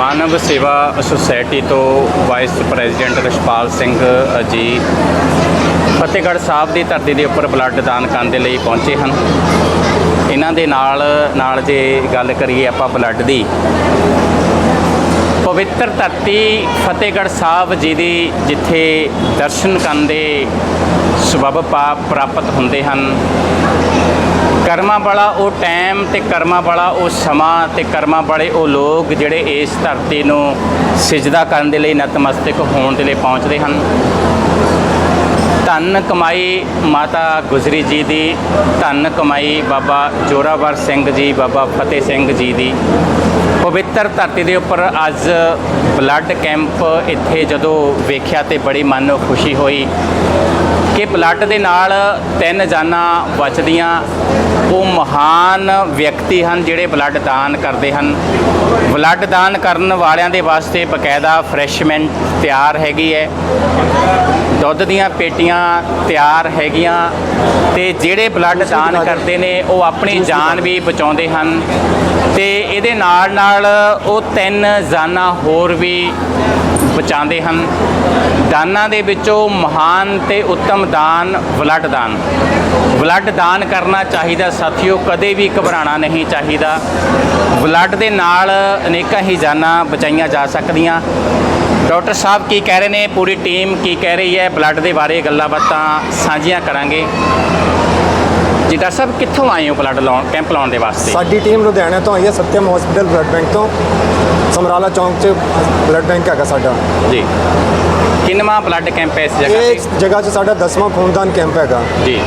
ਮਾਨਵ ਸੇਵਾ ਸੁਸਾਇਟੀ ਤੋਂ vice president Rashpal Singh ji Fatehgarh Sahib ਦੀ ਧਰਤੀ ਦੇ ਉੱਪਰ ਬਲੱਡ ਦਾਨ ਕਰਨ ਦੇ ਲਈ ਪਹੁੰਚੇ ਹਨ। ਇਹਨਾਂ ਦੇ ਨਾਲ ਨਾਲ ਜੇ ਗੱਲ ਕਰੀਏ ਆਪਾਂ ਬਲੱਡ ਦੀ, ਪਵਿੱਤਰ ਧਰਤੀ ਫਤਿਹਗੜ੍ਹ ਸਾਹਿਬ ਜੀ ਦੀ ਜਿੱਥੇ ਦਰਸ਼ਨ ਕਰਨ ਦੇ ਸਬਬ ਪਾ ਪ੍ਰਾਪਤ ਹੁੰਦੇ ਹਨ ਕਰਮਾਂ ਵਾਲਾ ਉਹ ਟਾਈਮ ਤੇ ਕਰਮਾਂ ਵਾਲਾ ਉਹ ਸਮਾਂ ਤੇ ਕਰਮਾਂ ਵਾਲੇ ਉਹ ਲੋਕ ਜਿਹੜੇ ਇਸ ਧਰਤੀ ਨੂੰ ਸਿਜਦਾ ਕਰਨ ਦੇ ਲਈ ਨਤਮਸਤਕ ਹੋਣ ਦੇ ਲਈ ਪਹੁੰਚਦੇ ਹਨ। ਧੰਨ ਕਮਾਈ ਮਾਤਾ ਗੁਜਰੀ ਜੀ ਦੀ, ਧੰਨ ਕਮਾਈ ਬਾਬਾ ਜੋਰਾਵਰ ਸਿੰਘ ਜੀ, ਬਾਬਾ ਫਤਿਹ ਸਿੰਘ ਜੀ ਦੀ। ਪਵਿੱਤਰ ਧਰਤੀ ਦੇ ਉੱਪਰ ਅੱਜ ਬਲੱਡ ਕੈਂਪ ਇੱਥੇ ਜਦੋਂ ਵੇਖਿਆ ਤੇ ਬੜੀ ਮਨ ਨੂੰ ਖੁਸ਼ੀ ਹੋਈ ਕਿ ਬਲੱਡ ਦੇ ਨਾਲ ਤਿੰਨ ਜਾਨਾਂ ਬਚਦੀਆਂ। ਉਹ ਮਹਾਨ ਵਿਅਕਤੀ ਹਨ ਜਿਹੜੇ ਬਲੱਡ ਦਾਨ ਕਰਦੇ ਹਨ। ਬਲੱਡ ਦਾਨ ਕਰਨ ਵਾਲਿਆਂ ਦੇ ਵਾਸਤੇ ਬਕਾਇਦਾ ਫਰੈਸ਼ਮੈਂਟ ਤਿਆਰ ਹੈਗੀ ਹੈ। ਦੁੱਧ ਦੀਆਂ ਪੇਟੀਆਂ ਤਿਆਰ ਹੈਗੀਆਂ ਤੇ ਜਿਹੜੇ ਬਲੱਡ ਦਾਨ ਕਰਦੇ ਨੇ ਉਹ ਆਪਣੀ ਜਾਨ ਵੀ ਬਚਾਉਂਦੇ ਹਨ ਤੇ ਇਹਦੇ ਨਾਲ ਨਾਲ ਉਹ ਤਿੰਨ ਜਾਨਾਂ ਹੋਰ ਵੀ ਬਚਾਉਂਦੇ ਹਨ। ਦਾਨਾਂ ਦੇ ਵਿੱਚੋਂ ਮਹਾਨ ਤੇ ਉੱਤਮ ਦਾਨ ਬਲੱਡ ਦਾਨ। ਬਲੱਡ ਦਾਨ ਕਰਨਾ ਚਾਹੀਦਾ ਸਾਥੀਓ, ਕਦੇ ਵੀ ਘਬਰਾਣਾ ਨਹੀਂ ਚਾਹੀਦਾ। ਬਲੱਡ ਦੇ ਨਾਲ ਅਨੇਕਾਂ ਹੀ ਜਾਨਾਂ ਬਚਾਈਆਂ ਜਾ ਸਕਦੀਆਂ। ਡਾਕਟਰ ਸਾਹਿਬ ਕੀ ਕਹਿ ਰਹੇ ਨੇ? ਪੂਰੀ ਟੀਮ ਕੀ ਕਹਿ ਰਹੀ ਹੈ? ਬਲੱਡ ਦੇ ਬਾਰੇ ਗੱਲਾਂ ਬਾਤਾਂ ਸਾਂਝੀਆਂ ਕਰਾਂਗੇ। ਜੀ ਡਾਕਟਰ ਸਾਹਿਬ ਕਿੱਥੋਂ ਆਏ ਹੋ ਬਲੱਡ ਲਾਉਣ ਕੈਂਪ ਲਾਉਣ ਦੇ ਵਾਸਤੇ? ਸਾਡੀ ਟੀਮ ਲੁਧਿਆਣਾ ਤੋਂ ਆਈ ਹੈ ਸਤਿਅਮ ਹਸਪੀਟਲ ਬਲੱਡ ਬੈਂਕ ਤੋਂ। ਸਮਰਾਲਾ ਚੌਂਕ 'ਚ ਬਲੱਡ ਬੈਂਕ ਹੈਗਾ ਸਾਡਾ। ਜੀ। ਕਿੰਨਵਾਂ ਬਲੱਡ ਕੈਂਪ ਹੈ ਇਸ ਜਗ੍ਹਾ ਇਹ ਤੇ? ਇਸ ਜਗ੍ਹਾ 'ਚ ਸਾਡਾ 10ਵਾਂ ਖੂਨਦਾਨ ਕੈਂਪ ਹੈਗਾ। ਜੀ।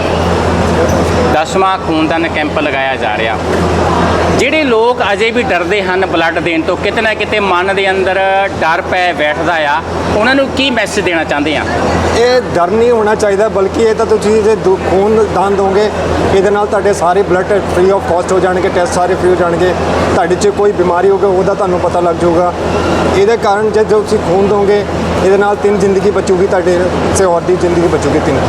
ਦਸਵਾਂ ਖੂਨਦਾਨ ਕੈਂਪ ਲਗਾਇਆ ਜਾ ਰਿਹਾ। ਜਿਹੜੇ ਲੋਕ ਅਜੇ ਵੀ ਡਰਦੇ ਹਨ ਬਲੱਡ ਦੇਣ ਤੋਂ, ਕਿਤੇ ਨਾ ਕਿਤੇ ਮਨ ਦੇ ਅੰਦਰ ਡਰ ਪੈ ਬੈਠਦਾ ਆ। ਉਹਨਾਂ ਨੂੰ ਕੀ ਮੈਸੇਜ ਦੇਣਾ ਚਾਹੁੰਦੇ ਆ? ਇਹ ਡਰ ਨਹੀਂ ਹੋਣਾ ਚਾਹੀਦਾ, ਬਲਕਿ ਇਹ ਤਾਂ ਤੁਸੀਂ ਜੇ ਦੁ- ਖੂਨ ਦਾਨ ਦੋਗੇ, ਇਹਦੇ ਨਾਲ ਤੁਹਾਡੇ ਸਾਰੇ ਬਲੱਡ ਫ੍ਰੀ ਆਫ ਕਾਸਟ ਹੋ ਜਾਣਗੇ ਟੈਸਟ ਸਾਰੇ ਫ੍ਰੀ ਹੋ ਜਾਣਗੇ। ਤੁਹਾਡੇ 'ਚ ਕੋਈ ਬਿਮਾਰੀ ਹੋਵੇ ਉਹਦਾ ਤੁਹਾਨੂੰ ਪਤਾ ਲੱਗ ਜਾਊਗਾ। ਇਹਦੇ ਕਾਰਨ ਜੇ ਜੋ ਤੁਸੀਂ ਖੂਨ ਦੋਗੇ, ਇਹਦੇ ਨਾਲ ਤਿੰਨ ਜ਼ਿੰਦਗੀ ਬਚੂਗੀ, ਤੁਹਾਡੇ ਸੇ ਹੋਰ ਦੀ ਜ਼ਿੰਦਗੀ ਬਚੂਗੀ ਤਿੰਨ।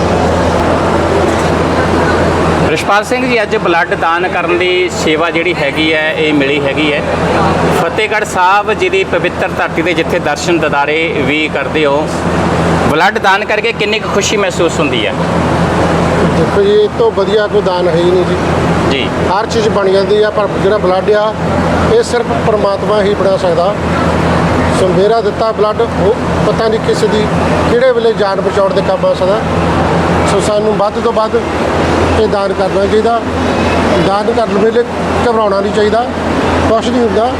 ਰਿਸ਼ਪਾਲ ਸਿੰਘ ਜੀ ਅੱਜ ਬਲੱਡ ਦਾਨ ਕਰਨ ਦੀ ਸੇਵਾ ਜਿਹੜੀ ਹੈਗੀ ਹੈ ਇਹ ਮਿਲੀ ਹੈਗੀ ਹੈ। ਫਤਿਹਗੜ੍ਹ ਸਾਹਿਬ ਜੀ ਦੀ ਪਵਿੱਤਰ ਧਰਤੀ ਦੇ ਜਿੱਥੇ ਦਰਸ਼ਨ ਦਿਦਾਰੇ ਵੀ ਕਰਦੇ ਹੋ ਬਲੱਡ ਦਾਨ ਕਰਕੇ ਕਿੰਨੀ ਕੁ ਖੁਸ਼ੀ ਮਹਿਸੂਸ ਹੁੰਦੀ ਹੈ? ਦੇਖੋ ਜੀ ਇਹ ਤੋਂ ਵਧੀਆ ਕੋਈ ਦਾਨ ਹੈ ਹੀ ਨਹੀਂ ਜੀ। ਜੀ। ਹਰ ਚੀਜ਼ ਬਣ ਜਾਂਦੀ ਆ ਪਰ ਜਿਹੜਾ ਬਲੱਡ ਆ ਇਹ ਸਿਰਫ ਪਰਮਾਤਮਾ ਹੀ ਬਣਾ ਸਕਦਾ। ਸੋ ਮੇਰਾ ਦਿੱਤਾ ਬਲੱਡ ਉਹ ਪਤਾ ਨਹੀਂ ਕਿਸੇ ਦੀ ਕਿਹੜੇ ਵੇਲੇ ਜਾਨ ਬਚਾਉਣ ਦੇ ਕੰਮ ਆ ਸਕਦਾ। ਸੋ ਸਾਨੂੰ ਵੱਧ ਤੋਂ ਵੱਧ ਇਹ ਦਾਨ ਕਰਨਾ ਚਾਹੀਦਾ। ਦਾਨ ਕਰਨ ਵੇਲੇ ਘਬਰਾਉਣਾ ਨਹੀਂ ਚਾਹੀਦਾ। ਕੁਛ ਨਹੀਂ ਹੁੰਦਾ।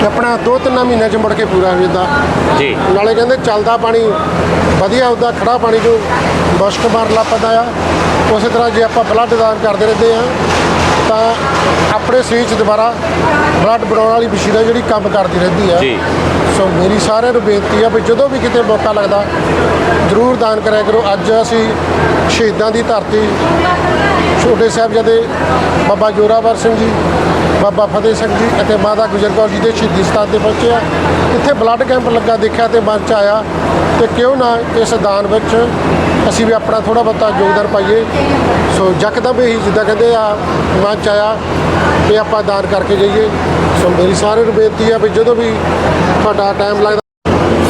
ਕਿ ਆਪਣਾ ਦੋ ਤਿੰਨ ਮਹੀਨਿਆਂ ਚ ਮੁੜ ਕੇ ਪੂਰਾ ਹੋ ਜਾਂਦਾ। ਜੀ। ਨਾਲੇ ਕਹਿੰਦੇ ਚੱਲਦਾ ਪਾਣੀ ਵਧੀਆ ਹੁੰਦਾ ਖੜਾ ਪਾਣੀ ਨੂੰ ਮੁਸ਼ਕ ਮਾਰ ਲੱਪਦਾ ਆ। ਉਸੇ ਤਰ੍ਹਾਂ ਜੇ ਆਪਾਂ ਬਲੱਡ ਦਾਨ ਕਰਦੇ ਰਹਿੰਦੇ ਆ ਤਾਂ ਆਪਣੇ ਸਰੀਰ 'ਚ ਦੁਬਾਰਾ ਬਲੱਡ ਬਣਾਉਣ ਵਾਲੀ ਮਸ਼ੀਨ ਆ ਜਿਹੜੀ ਕੰਮ ਕਰਦੀ ਰਹਿੰਦੀ ਆ ਜੀ। ਸੋ ਮੇਰੀ ਸਾਰਿਆਂ ਨੂੰ ਬੇਨਤੀ ਆ ਵੀ ਜਦੋਂ ਵੀ ਕਿਤੇ ਮੌਕਾ ਲੱਗਦਾ ਜ਼ਰੂਰ ਦਾਨ ਕਰਿਆ ਕਰੋ ਅੱਜ ਅਸੀਂ ਸ਼ਹੀਦਾਂ ਦੀ ਧਰਤੀ ਛੋਟੇ ਸਾਹਿਬਜ਼ਾਦੇ ਬਾਬਾ ਜੋਰਾਵਰ ਸਿੰਘ ਜੀ ਬਾਬਾ ਫਤਿਹ ਸਿੰਘ ਜੀ ਅਤੇ ਮਾਤਾ ਗੁਜਰ ਕੌਰ ਜੀ ਦੇ ਸ਼ਹੀਦੀ ਸਥਾਨ ਤੇ ਪਹੁੰਚੇ ਆ। ਇੱਥੇ ਬਲੱਡ ਕੈਂਪ ਲੱਗਾ ਦੇਖਿਆ ਤੇ ਮਨ ਚ ਆਇਆ ਤੇ ਕਿਉਂ ਨਾ ਇਸ ਦਾਨ ਵਿੱਚ ਅਸੀਂ ਵੀ ਆਪਣਾ ਥੋੜਾ ਬਹੁਤਾ ਯੋਗਦਾਨ ਪਾਈਏ। ਸੋ ਯਕਦਮ ਹੀ ਜਿੱਦਾਂ ਕਹਿੰਦੇ ਆ, ਮਨ ਚ ਆਇਆ ਵੀ ਆਪਾਂ ਦਾਨ ਕਰਕੇ ਜਾਈਏ। ਸੋ ਮੇਰੀ ਸਾਰਿਆਂ ਨੂੰ ਬੇਨਤੀ ਆ ਵੀ ਜਦੋਂ ਵੀ ਤੁਹਾਡਾ ਟਾਈਮ ਲੱਗਦਾ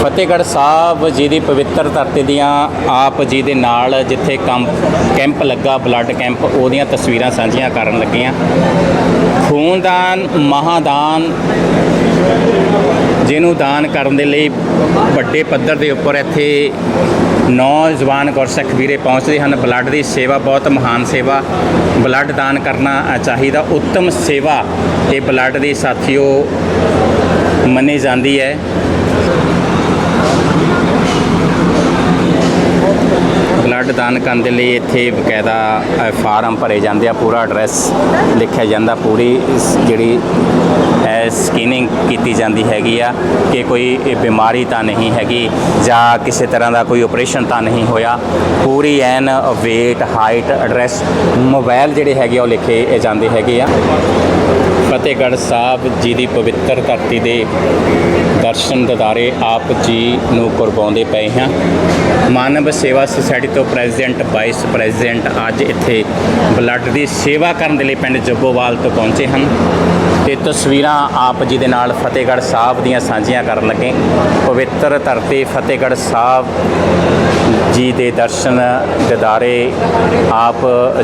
ਫਤਿਹਗੜ੍ਹ ਸਾਹਿਬ ਜੀ ਦੀ ਪਵਿੱਤਰ ਧਰਤੀ ਦੀਆਂ ਆਪ ਜੀ ਦੇ ਨਾਲ ਜਿੱਥੇ ਕੰਮ ਕੈਂਪ ਲੱਗਾ, ਬਲੱਡ ਕੈਂਪ, ਉਹਦੀਆਂ ਤਸਵੀਰਾਂ ਸਾਂਝੀਆਂ ਕਰਨ ਲੱਗੇ ਆ ਖੂਨਦਾਨ, ਮਹਾਦਾਨ, ਜਿਹਨੂੰ ਦਾਨ ਕਰਨ ਦੇ ਲਈ ਵੱਡੇ ਪੱਧਰ ਦੇ ਉੱਪਰ ਇੱਥੇ ਨੌਜਵਾਨ ਗੁਰਸਿੱਖ ਵੀਰੇ ਪਹੁੰਚਦੇ ਹਨ। ਬਲੱਡ ਦੀ ਸੇਵਾ ਬਹੁਤ ਮਹਾਨ ਸੇਵਾ। ਬਲੱਡ ਦਾਨ ਕਰਨਾ ਚਾਹੀਦਾ। ਉੱਤਮ ਸੇਵਾ ਇਹ ਬਲੱਡ ਦੇ ਸਾਥੀਓ ਮੰਨੀ ਜਾਂਦੀ ਹੈ। ਬਲੱਡ ਦਾਨ ਕਰਨ ਦੇ ਲਈ ਇੱਥੇ ਬਕਾਇਦਾ ਅ, ਫਾਰਮ ਭਰੇ ਜਾਂਦੇ ਆ ਪੂਰਾ ਐਡਰੈਸ ਲਿਖਿਆ ਜਾਂਦਾ ਪੂਰੀ ਇਸ ਜਿਹੜੀ ਸਕੀਨਿੰਗ ਕੀਤੀ ਜਾਂਦੀ ਹੈਗੀ ਆ ਕਿ ਕੋਈ ਇਹ ਬਿਮਾਰੀ ਤਾਂ ਨਹੀਂ ਹੈਗੀ ਜਾਂ ਕਿਸੇ ਤਰ੍ਹਾਂ ਦਾ ਕੋਈ ਆਪਰੇਸ਼ਨ ਤਾਂ ਨਹੀਂ ਹੋਇਆ। ਪੂਰੀ ਐਨ weight ਹਾਈਟ ਐਡਰੈਸ ਮੋਬਾਈਲ ਜਿਹੜੇ ਹੈਗੇ ਆ ਉਹ ਲਿਖੇ ਜਾਂਦੇ ਹੈਗੇ ਆ। ਫਤਿਹਗੜ੍ਹ ਸਾਹਿਬ ਜੀ ਦੀ ਪਵਿੱਤਰ ਧਰਤੀ ਦੇ ਦਰਸ਼ਨ ਦਿਦਾਰੇ ਆਪ ਜੀ ਨੂੰ ਕਰਵਾਉਂਦੇ ਪਏ ਹਾਂ। ਮਾਨਵ ਸੇਵਾ ਸੁਸਾਇਟੀ ਤੋਂ ਪ੍ਰੈਜ਼ੀਡੈਂਟ, ਵਾਈਸ ਪ੍ਰੈਜ਼ੀਡੈਂਟ ਅੱਜ ਇੱਥੇ ਬਲੱਡ ਦੀ ਸੇਵਾ ਕਰਨ ਦੇ ਲਈ ਪਿੰਡ ਜੱਬੋਵਾਲ ਤੋਂ ਪਹੁੰਚੇ ਹਨ ਤੇ ਤਸਵੀਰਾਂ ਆਪ ਜੀ ਦੇ ਨਾਲ ਫਤਿਹਗੜ੍ਹ ਸਾਹਿਬ ਦੀਆਂ ਸਾਂਝੀਆਂ ਕਰਨ ਲੱਗੇ। ਪਵਿੱਤਰ ਧਰਤੀ ਫਤਿਹਗੜ੍ਹ ਸਾਹਿਬ ਜੀ ਦੇ ਦਰਸ਼ਨ ਦਿਦਾਰੇ ਆਪ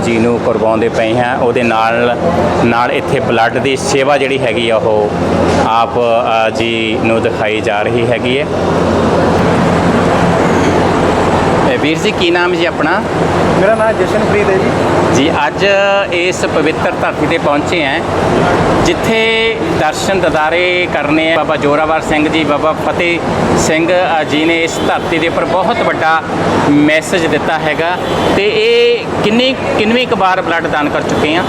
ਜੀ ਨੂੰ ਕਰਵਾਉਂਦੇ ਪਏ ਹਾਂ। ਉਹਦੇ ਨਾਲ ਨਾਲ ਇੱਥੇ ਬਲੱਡ ਦੀ ਸੇਵਾ ਜਿਹੜੀ ਹੈਗੀ ਆ ਉਹ ਆਪ ਜੀ ਨੂੰ ਦਿਖਾਈ ਜਾ ਰਹੀ ਹੈਗੀ ਹੈ। ਵੀਰ ਜੀ ਕੀ ਨਾਮ ਜੀ ਆਪਣਾ? ਮੇਰਾ ਨਾਮ ਜਸ਼ਨਪ੍ਰੀਤ ਹੈ ਜੀ। ਜੀ ਅੱਜ ਇਸ ਪਵਿੱਤਰ ਧਰਤੀ ਤੇ ਪਹੁੰਚੇ ਹਾਂ। ਜਿੱਥੇ ਦਰਸ਼ਨ ਦਿਦਾਰੇ ਕਰਨੇ ਆ ਬਾਬਾ ਜੋਰਾਵਰ ਸਿੰਘ ਜੀ ਬਾਬਾ ਫਤਿਹ ਸਿੰਘ ਜੀ ਨੇ ਇਸ ਧਰਤੀ ਦੇ ਉੱਪਰ ਬਹੁਤ ਵੱਡਾ ਮੈਸੇਜ ਦਿੱਤਾ ਹੈਗਾ। ਤੇ ਇਹ ਕਿੰਨੀ ਕਿੰਨਵੀਂ ਕੁ ਵਾਰ ਬਲੱਡ ਦਾਨ ਕਰ ਚੁੱਕੇ ਆ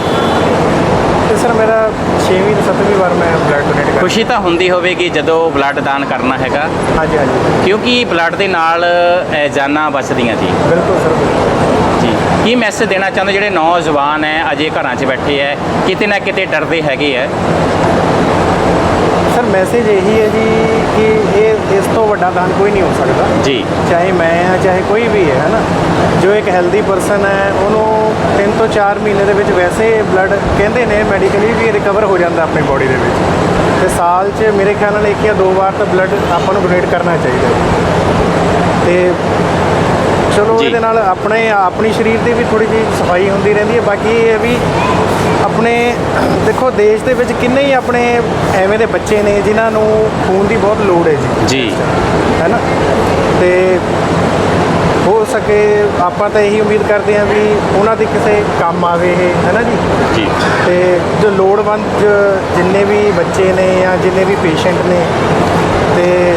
ਤੇ ਸਰ ਮੇਰਾ 6ਵੀਂ ਤੋਂ 7ਵੀਂ ਵਾਰ ਮੈਂ ਬਲੱਡ ਡੋਨੇਟ ਕਰ ਖੁਸ਼ੀ ਤਾਂ ਹੁੰਦੀ ਹੋਵੇਗੀ ਜਦੋਂ ਬਲੱਡ ਦਾਨ ਕਰਨਾ ਹੈਗਾ। ਹਾਂਜੀ ਹਾਂਜੀ। ਕਿਉਂਕਿ ਬਲੱਡ ਦੇ ਨਾਲ ਅ, ਜਾਨਾਂ ਬਚਦੀਆਂ ਜੀ। ਬਿਲਕੁਲ ਸਰ ਜੀ। ਕੀ ਮੈਸੇਜ ਦੇਣਾ ਚਾਹੁੰਦੇ ਜਿਹੜੇ ਨੌਜਵਾਨ ਹੈ ਅਜੇ ਘਰਾਂ 'ਚ ਬੈਠੇ ਹੈ ਕਿਤੇ ਨਾ ਕਿਤੇ ਡਰਦੇ ਹੈਗੇ ਹੈ? ਸਰ ਮੈਸੇਜ ਇਹੀ ਹੈ ਜੀ ਕਿ ਇਹ ਇਸ ਤੋਂ ਵੱਡਾ ਦਾਨ ਕੋਈ ਨਹੀਂ ਹੋ ਸਕਦਾ। ਜੀ। ਚਾਹੇ ਮੈਂ ਹਾਂ ਚਾਹੇ ਕੋਈ ਵੀ ਹੈ ਨਾ? ਜੋ ਇੱਕ ਹੈਲਦੀ ਪਰਸਨ ਹੈ ਉਹਨੂੰ 3 ਤੋਂ 4 ਮਹੀਨੇ ਦੇ ਵਿੱਚ ਵੈਸੇ ਬਲੱਡ ਕਹਿੰਦੇ ਨੇ ਮੈਡੀਕਲੀ ਵੀ ਰਿਕਵਰ ਹੋ ਜਾਂਦਾ ਆਪਣੀ ਬੋਡੀ ਦੇ ਵਿੱਚ। ਤੇ ਸਾਲ 'ਚ ਮੇਰੇ ਖਿਆਲ ਨਾਲ ਇੱਕ ਜਾਂ ਦੋ ਵਾਰ ਤਾਂ ਬਲੱਡ ਆਪਾਂ ਨੂੰ ਡੋਨੇਟ ਕਰਨਾ ਚਾਹੀਦਾ। ਤੇ ਚਲੋ। ਇਹਦੇ ਨਾਲ ਆਪਣੇ ਆਪਣੀ ਸਰੀਰ ਦੀ ਵੀ ਥੋੜੀ ਜਿਹੀ ਸਫ਼ਾਈ ਹੁੰਦੀ ਰਹਿੰਦੀ ਹੈ। ਬਾਕੀ ਇਹ ਵੀ ਆਪਣੇ ਦੇਖੋ ਦੇਸ਼ ਦੇ ਵਿੱਚ ਕਿੰਨੇ ਹੀ ਆਪਣੇ ਐਵੇਂ ਦੇ ਬੱਚੇ ਨੇ ਜਿਨ੍ਹਾਂ ਨੂੰ ਖੂਨ ਦੀ ਬਹੁਤ ਲੋੜ ਹੈ ਜੀ। ਜੀ। ਹੈ ਨਾ? ਤੇ ਹੋ ਸਕੇ ਆਪਾਂ ਤਾਂ ਇਹੀ ਉਮੀਦ ਕਰਦੇ ਹਾਂ ਵੀ ਉਹਨਾਂ ਦੇ ਕਿਸੇ ਕੰਮ ਆਵੇ ਇਹ ਹੈ ਨਾ ਜੀ? ਜੀ। ਤੇ ਜੋ ਲੋੜਵੰਦ ਜਿੰਨੇ ਵੀ ਬੱਚੇ ਨੇ ਜਾਂ ਜਿੰਨੇ ਵੀ ਪੇਸ਼ੈਂਟ ਨੇ ਤੇ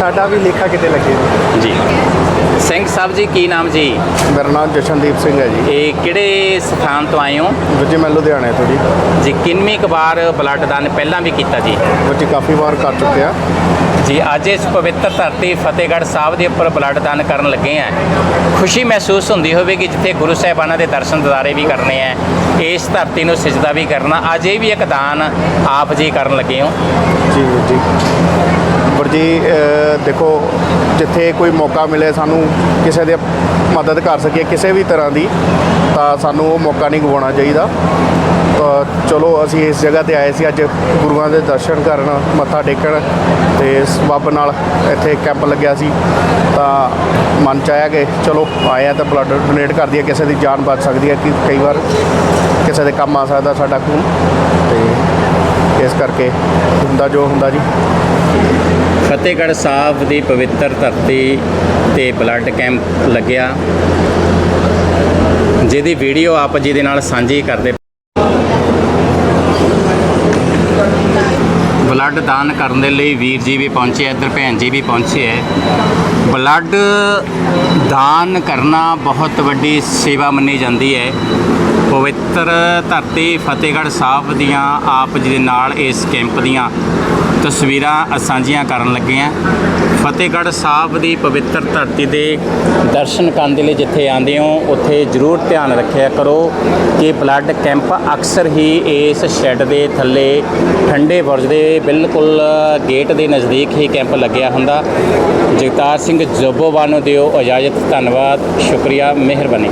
ਸਾਡਾ ਵੀ ਲੇਖਾ ਕਿਤੇ ਲੱਗੇ ਜੀ। ਸਿੰਘ ਸਾਹਿਬ ਜੀ ਕੀ ਨਾਮ ਜੀ? ਮੇਰਾ ਨਾਮ ਜਸ਼ਨਦੀਪ ਸਿੰਘ ਹੈ ਜੀ। ਇਹ ਕਿਹੜੇ ਸਥਾਨ ਤੋਂ ਆਏ ਹੋ? ਜੀ ਮੈਂ ਲੁਧਿਆਣੇ ਤੋਂ ਜੀ। ਜੀ ਕਿੰਨਵੀਂ ਕੁ ਵਾਰ ਬਲੱਡ ਦਾਨ ਪਹਿਲਾਂ ਵੀ ਕੀਤਾ ਜੀ? ਜੀ ਕਾਫੀ ਵਾਰ ਕਰ ਚੁੱਕੇ ਆ ਜੀ ਅੱਜ ਇਸ ਪਵਿੱਤਰ ਧਰਤੀ ਫਤਿਹਗੜ੍ਹ ਸਾਹਿਬ ਦੇ ਉੱਪਰ ਬਲੱਡ ਦਾਨ ਕਰਨ ਲੱਗੇ ਆ। ਖੁਸ਼ੀ ਮਹਿਸੂਸ ਹੁੰਦੀ ਹੋਵੇਗੀ ਜਿੱਥੇ ਗੁਰੂ ਸਾਹਿਬਾਨਾਂ ਦੇ ਦਰਸ਼ਨ ਦਿਦਾਰੇ ਵੀ ਕਰਨੇ ਆ ਇਸ ਧਰਤੀ ਨੂੰ ਸਜਦਾ ਵੀ ਕਰਨਾ ਅੱਜ ਇਹ ਵੀ ਇੱਕ ਦਾਨ ਆਪ ਜੀ ਕਰਨ ਲੱਗੇ ਹੋ। ਜੀ ਜੀ। ਜੀ ਦੇਖੋ, ਜਿੱਥੇ ਕੋਈ ਮੌਕਾ ਮਿਲੇ, ਸਾਨੂੰ ਕਿਸੇ ਦੇ ਮਦਦ ਕਰ ਸਕੀਏ ਕਿਸੇ ਵੀ ਤਰ੍ਹਾਂ ਦੀ, ਤਾਂ ਸਾਨੂੰ ਉਹ ਮੌਕਾ ਨਹੀਂ ਗਵਾਉਣਾ ਚਾਹੀਦਾ। ਤਾਂ ਚਲੋ, ਅਸੀਂ ਇਸ ਜਗ੍ਹਾ ਤੇ ਆਏ ਸੀ, ਅੱਜ ਗੁਰੂਆਂ ਦੇ ਦਰਸ਼ਨ ਕਰਨ, ਮੱਥਾ ਟੇਕਣ ਤੇ ਸਬੱਬ ਨਾਲ ਇੱਥੇ ਕੈਂਪ ਲੱਗਿਆ ਸੀ। ਤਾਂ ਮਨ ਚ ਆਇਆ ਕਿ ਚਲੋ ਆਇਆ ਤਾਂ ਬਲੱਡ ਡੋਨੇਟ ਕਰ ਦਈਏ, ਕਿਸੇ ਦੀ ਜਾਨ ਬਚ ਸਕਦੀ ਹੈ ਕਿ ਕਈ ਵਾਰ ਕਿਸੇ ਦੇ ਕੰਮ ਆ ਸਕਦਾ ਸਾਡਾ ਖੂਨ। ਤੇ ਇਸ ਕਰਕੇ ਹੁੰਦਾ ਜੋ ਹੁੰਦਾ ਜੀ। ਫਤਿਹਗੜ੍ਹ ਸਾਹਿਬ ਦੀ ਪਵਿੱਤਰ ਧਰਤੀ ਤੇ ਬਲੱਡ ਕੈਂਪ ਲੱਗਿਆ। ਜਿਹਦੀ ਵੀਡੀਓ ਆਪ ਜੀ ਦੇ ਨਾਲ ਸਾਂਝੀ ਕਰਦੇ ਬਲੱਡ ਦਾਨ ਕਰਨ ਦੇ ਲਈ ਵੀਰ ਜੀ ਵੀ ਪਹੁੰਚੇ ਇੱਧਰ ਭੈਣ ਜੀ ਵੀ ਪਹੁੰਚੇ ਹੈ ਬਲੱਡ ਦਾਨ ਕਰਨਾ ਬਹੁਤ ਵੱਡੀ ਸੇਵਾ ਮੰਨੀ ਜਾਂਦੀ ਹੈ। ਪਵਿੱਤਰ ਧਰਤੀ ਫਤਿਹਗੜ੍ਹ ਸਾਹਿਬ ਦੀਆਂ ਆਪ ਜੀ ਦੇ ਨਾਲ ਇਸ ਕੈਂਪ ਦੀਆਂ ਤਸਵੀਰਾਂ ਸਾਂਝੀਆਂ ਕਰਨ ਲੱਗੇ ਹਾਂ। ਫਤਿਹਗੜ੍ਹ ਸਾਹਿਬ ਦੀ ਪਵਿੱਤਰ ਧਰਤੀ ਦੇ ਦਰਸ਼ਨ ਕਰਨ ਦੇ ਲਈ ਜਿੱਥੇ ਆਉਂਦੇ ਹੋ, ਉੱਥੇ ਜ਼ਰੂਰ ਧਿਆਨ ਰੱਖਿਆ ਕਰੋ ਕਿ ਬਲੱਡ ਕੈਂਪ ਅਕਸਰ ਹੀ ਇਸ ਸ਼ੈੱਡ ਦੇ ਥੱਲੇ ਠੰਡੇ ਬੁਰਜ ਦੇ ਬਿਲਕੁਲ ਗੇਟ ਦੇ ਨਜ਼ਦੀਕ ਹੀ ਕੈਂਪ ਲੱਗਿਆ ਹੁੰਦਾ। ਜਗਤਾਰ ਸਿੰਘ ਜੱਬੋਵਾਲ ਨੂੰ ਦਿਓ ਇਜਾਜ਼ਤ, ਧੰਨਵਾਦ, ਸ਼ੁਕਰੀਆ, ਮਿਹਰਬਾਨੀ।